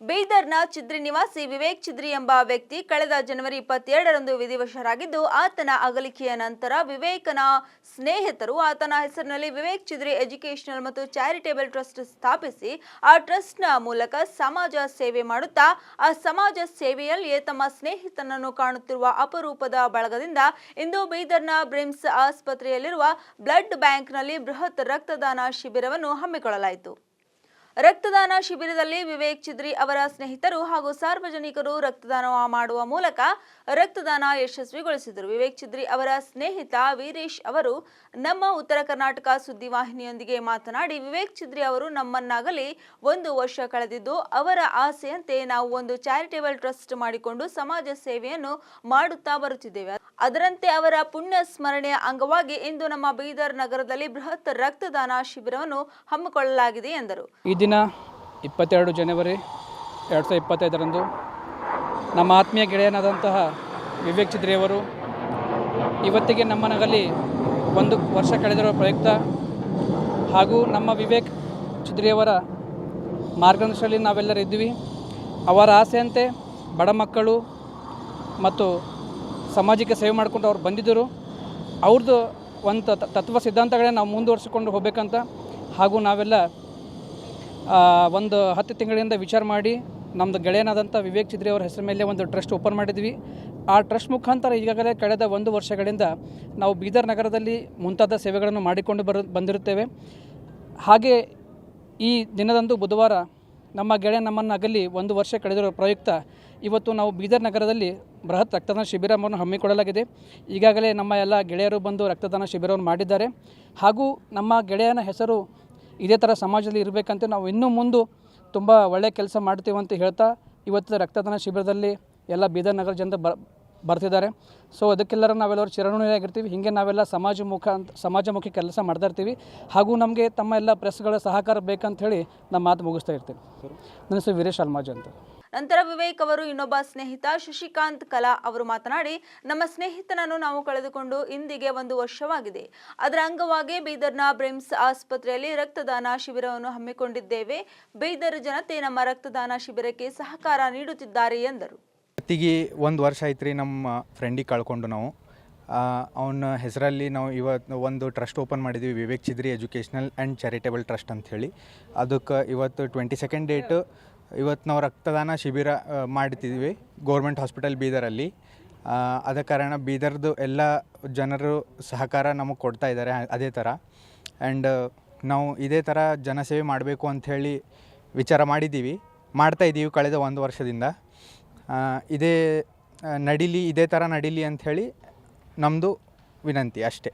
ಬೀದರ್ನ ಚಿದ್ರಿ ನಿವಾಸಿ ವಿವೇಕ್ ಚಿದ್ರಿ ಎಂಬ ವ್ಯಕ್ತಿ ಕಳೆದ ಜನವರಿ ಇಪ್ಪತ್ತೆರಡರಂದು ವಿಧಿವಶರಾಗಿದ್ದು, ಆತನ ಅಗಲಿಕೆಯ ನಂತರ ವಿವೇಕನ ಸ್ನೇಹಿತರು ಆತನ ಹೆಸರಿನಲ್ಲಿ ವಿವೇಕ್ ಚಿದ್ರಿ ಎಜುಕೇಷನಲ್ ಮತ್ತು ಚಾರಿಟೇಬಲ್ ಟ್ರಸ್ಟ್ ಸ್ಥಾಪಿಸಿ, ಆ ಟ್ರಸ್ಟ್ನ ಮೂಲಕ ಸಮಾಜ ಸೇವೆ ಮಾಡುತ್ತಾ, ಆ ಸಮಾಜ ಸೇವೆಯಲ್ಲಿಯೇ ತಮ್ಮ ಸ್ನೇಹಿತನನ್ನು ಕಾಣುತ್ತಿರುವ ಅಪರೂಪದ ಬಳಗದಿಂದ ಇಂದು ಬೀದರ್ನ ಬ್ರಿಮ್ಸ್ ಆಸ್ಪತ್ರೆಯಲ್ಲಿರುವ ಬ್ಲಡ್ ಬ್ಯಾಂಕ್ನಲ್ಲಿ ಬೃಹತ್ ರಕ್ತದಾನ ಶಿಬಿರವನ್ನು ಹಮ್ಮಿಕೊಳ್ಳಲಾಯಿತು. ರಕ್ತದಾನ ಶಿಬಿರದಲ್ಲಿ ವಿವೇಕ್ ಚಿದ್ರಿ ಅವರ ಸ್ನೇಹಿತರು ಹಾಗೂ ಸಾರ್ವಜನಿಕರು ರಕ್ತದಾನ ಮಾಡುವ ಮೂಲಕ ರಕ್ತದಾನ ಯಶಸ್ವಿಗೊಳಿಸಿದರು. ವಿವೇಕ್ ಚಿದ್ರಿ ಅವರ ಸ್ನೇಹಿತ ವೀರೇಶ್ ಅವರು ನಮ್ಮ ಉತ್ತರ ಕರ್ನಾಟಕ ಸುದ್ದಿವಾಹಿನಿಯೊಂದಿಗೆ ಮಾತನಾಡಿ, ವಿವೇಕ್ ಚಿದ್ರಿ ಅವರು ನಮ್ಮನ್ನಾಗಲಿ ಒಂದು ವರ್ಷ ಕಳೆದಿದ್ದು ಅವರ ಆಸೆಯಂತೆ ನಾವು ಒಂದು ಚಾರಿಟೇಬಲ್ ಟ್ರಸ್ಟ್ ಮಾಡಿಕೊಂಡು ಸಮಾಜ ಸೇವೆಯನ್ನು ಮಾಡುತ್ತಾ ಬರುತ್ತಿದ್ದೇವೆ. ಅದರಂತೆ ಅವರ ಪುಣ್ಯ ಸ್ಮರಣೆಯ ಅಂಗವಾಗಿ ಇಂದು ನಮ್ಮ ಬೀದರ್ ನಗರದಲ್ಲಿ ಬೃಹತ್ ರಕ್ತದಾನ ಶಿಬಿರವನ್ನು ಹಮ್ಮಿಕೊಳ್ಳಲಾಗಿದೆ ಎಂದರು. ಈ ದಿನ ಇಪ್ಪತ್ತೆರಡು ಜನವರಿ ಎರಡು ಸಾವಿರದ ಇಪ್ಪತ್ತೈದರಂದು ನಮ್ಮ ಆತ್ಮೀಯ ಗೆಳೆಯನಾದಂತಹ ವಿವೇಕ್ ಚಿದ್ರಿಯವರು ಇವತ್ತಿಗೆ ನಮ್ಮ ನಗಲಿ ಒಂದು ವರ್ಷ ಕಳೆದಿರುವ ಪ್ರಯುಕ್ತ ಹಾಗೂ ನಮ್ಮ ವಿವೇಕ್ ಚಿದ್ರಿಯವರ ಮಾರ್ಗದರ್ಶನದಲ್ಲಿ ನಾವೆಲ್ಲರೂ ಇದ್ವಿ ಅವರ ಆಸೆಯಂತೆ ಬಡ ಮಕ್ಕಳು ಮತ್ತು ಸಮಾಜಕ್ಕೆ ಸೇವೆ ಮಾಡಿಕೊಂಡು ಅವ್ರು ಬಂದಿದ್ದರು. ಅವ್ರದ್ದು ಒಂದು ತತ್ವ ಸಿದ್ಧಾಂತಗಳೇ ನಾವು ಮುಂದುವರಿಸಿಕೊಂಡು ಹೋಗ್ಬೇಕಂತ ಹಾಗೂ ನಾವೆಲ್ಲ ಒಂದು ಹತ್ತು ತಿಂಗಳಿಂದ ವಿಚಾರ ಮಾಡಿ ನಮ್ಮದು ಗೆಳೆಯನಾದಂಥ ವಿವೇಕ್ ಚಿದ್ರಿ ಅವರ ಹೆಸರು ಮೇಲೆ ಒಂದು ಟ್ರಸ್ಟ್ ಓಪನ್ ಮಾಡಿದ್ವಿ. ಆ ಟ್ರಸ್ಟ್ ಮುಖಾಂತರ ಈಗಾಗಲೇ ಕಳೆದ ಒಂದು ವರ್ಷಗಳಿಂದ ನಾವು ಬೀದರ್ ನಗರದಲ್ಲಿ ಮುಂತಾದ ಸೇವೆಗಳನ್ನು ಮಾಡಿಕೊಂಡು ಬರು, ಬಂದಿರುತ್ತೇವೆ. ಹಾಗೆ ಈ ದಿನದಂದು ಬುಧವಾರ ನಮ್ಮ ಗೆಳೆಯ ನಮ್ಮನ್ನು ಅಗಲಿ ಒಂದು ವರ್ಷ ಕಳೆದಿರೋ ಪ್ರಯುಕ್ತ, ಇವತ್ತು ನಾವು ಬೀದರ್ ನಗರದಲ್ಲಿ ಬೃಹತ್ ರಕ್ತದಾನ ಶಿಬಿರವನ್ನು ಹಮ್ಮಿಕೊಳ್ಳಲಾಗಿದೆ. ಈಗಾಗಲೇ ನಮ್ಮ ಎಲ್ಲ ಗೆಳೆಯರು ಬಂದು ರಕ್ತದಾನ ಶಿಬಿರವನ್ನು ಮಾಡಿದ್ದಾರೆ. ಹಾಗೂ ನಮ್ಮ ಗೆಳೆಯನ ಹೆಸರು ಇದೇ ಥರ ಸಮಾಜದಲ್ಲಿ ಇರಬೇಕಂತ ನಾವು ಇನ್ನೂ ಮುಂದೆ ತುಂಬ ಒಳ್ಳೆಯ ಕೆಲಸ ಮಾಡ್ತೀವಂತ ಹೇಳ್ತಾ ಇವತ್ತು ರಕ್ತದಾನ ಶಿಬಿರದಲ್ಲಿ ಎಲ್ಲ ಬೀದರ್ ನಗರ ಜನರು ಬ ಬರ್ತಿದ್ದಾರೆ. ಸೊ ಅದಕ್ಕೆಲ್ಲರೂ ನಾವೆಲ್ಲರೂ ಚಿರಋಣಿಯಾಗಿರ್ತೀವಿ. ಹೀಗೆ ನಾವೆಲ್ಲ ಸಮಾಜಮುಖ ಅಂತ ಸಮಾಜಮುಖಿ ಕೆಲಸ ಮಾಡ್ತಾ ಇರ್ತೀವಿ. ಹಾಗೂ ನಮಗೆ ತಮ್ಮ ಎಲ್ಲ ಪ್ರೆಸ್ಗಳ ಸಹಕಾರ ಬೇಕಂತ ಹೇಳಿ ನಮ್ಮ ಮಾತು ಮುಗಿಸ್ತಾ ಇರ್ತೀವಿ. ನನ್ನ ಹೆಸರು ವೀರೇಶ್ ಅಲ್ಮಾಜ್ ಅಂತ. ನಂತರ ವಿವೇಕ್ ಅವರು, ಇನ್ನೊಬ್ಬ ಸ್ನೇಹಿತ ಶಶಿಕಾಂತ್ ಕಲಾ ಅವರು ಮಾತನಾಡಿ, ನಮ್ಮ ಸ್ನೇಹಿತನನ್ನು ನಾವು ಕಳೆದುಕೊಂಡು ಇಂದಿಗೆ ಒಂದು ವರ್ಷವಾಗಿದೆ. ಅದರ ಅಂಗವಾಗಿ ಬೀದರ್ನ ಬ್ರಿಮ್ಸ್ ಆಸ್ಪತ್ರೆಯಲ್ಲಿ ರಕ್ತದಾನ ಶಿಬಿರವನ್ನು ಹಮ್ಮಿಕೊಂಡಿದ್ದೇವೆ. ಬೀದರ್ ಜನತೆ ನಮ್ಮ ರಕ್ತದಾನ ಶಿಬಿರಕ್ಕೆ ಸಹಕಾರ ನೀಡುತ್ತಿದ್ದಾರೆ ಎಂದರು. ಇವತ್ತಿಗೆ ಒಂದು ವರ್ಷ ಆಯ್ತು ರೀ ನಮ್ಮ ಫ್ರೆಂಡಿಗೆ ಕಳ್ಕೊಂಡು ನಾವು. ಅವನ ಹೆಸರಲ್ಲಿ ನಾವು ಇವತ್ತು ಒಂದು ಟ್ರಸ್ಟ್ ಓಪನ್ ಮಾಡಿದ್ವಿ, Vivek Chidri educational and charitable trust ಅಂತ ಹೇಳಿ ಅದಕ್ಕೆ ಇವತ್ತು ಟ್ವೆಂಟಿ ಸೆಕೆಂಡ್ ಡೇಟ್ ಇವತ್ತು ನಾವು ರಕ್ತದಾನ ಶಿಬಿರ ಮಾಡ್ತಿದ್ವಿ ಗೌರ್ಮೆಂಟ್ ಹಾಸ್ಪಿಟಲ್ ಬೀದರಲ್ಲಿ. ಅದ ಕಾರಣ ಬೀದರ್ದು ಎಲ್ಲ ಜನರು ಸಹಕಾರ ನಮಗೆ ಕೊಡ್ತಾ ಇದ್ದಾರೆ ಅದೇ ಥರ ಆ್ಯಂಡ್ ನಾವು ಇದೇ ಥರ ಜನಸೇವೆ ಮಾಡಬೇಕು ಅಂಥೇಳಿ ವಿಚಾರ ಮಾಡಿದ್ದೀವಿ ಮಾಡ್ತಾ ಇದ್ದೀವಿ ಕಳೆದ ಒಂದು ವರ್ಷದಿಂದ. ಇದೇ ನಡೀಲಿ ಇದೇ ಥರ ನಡೀಲಿ ಅಂಥೇಳಿ ನಮ್ಮದು ವಿನಂತಿ ಅಷ್ಟೇ.